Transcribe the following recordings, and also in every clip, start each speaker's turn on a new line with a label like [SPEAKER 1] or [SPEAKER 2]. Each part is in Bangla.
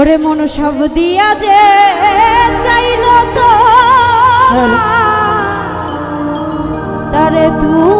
[SPEAKER 1] ওরে মন সব দিয়া যে চাইল তো তারে
[SPEAKER 2] তুই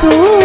[SPEAKER 2] तू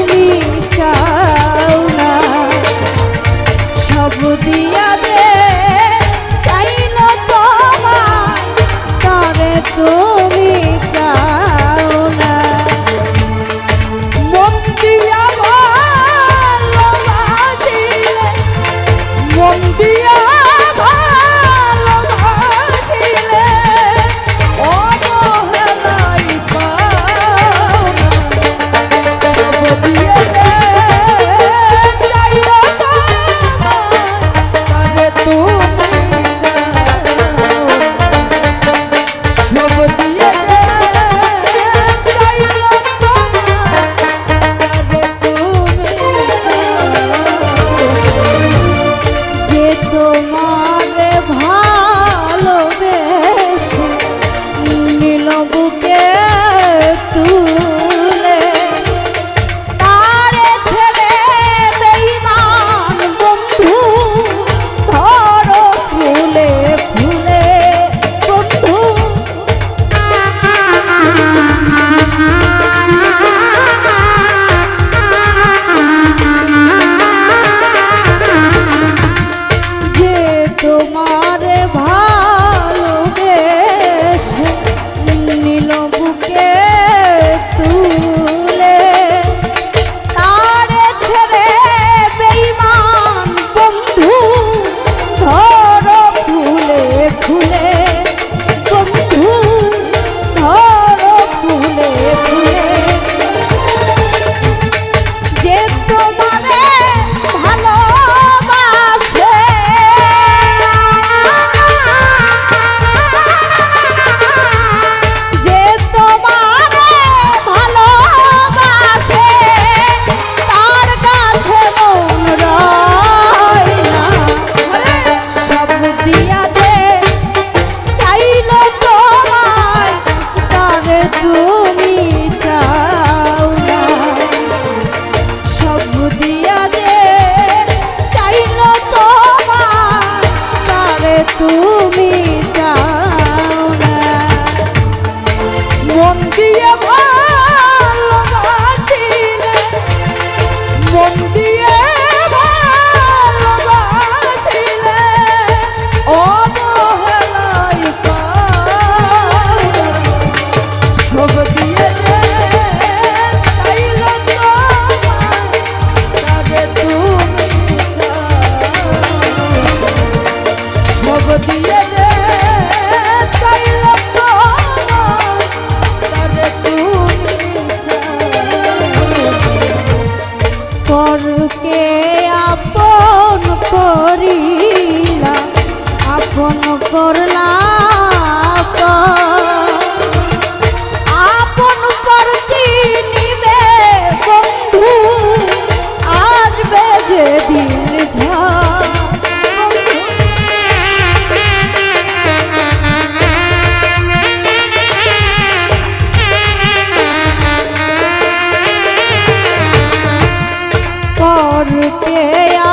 [SPEAKER 1] কে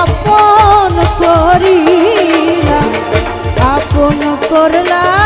[SPEAKER 1] আপন করিলা আপন করলা।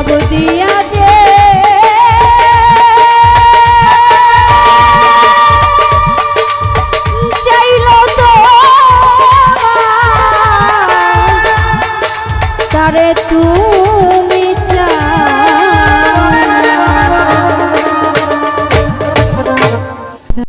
[SPEAKER 1] সব দিয়া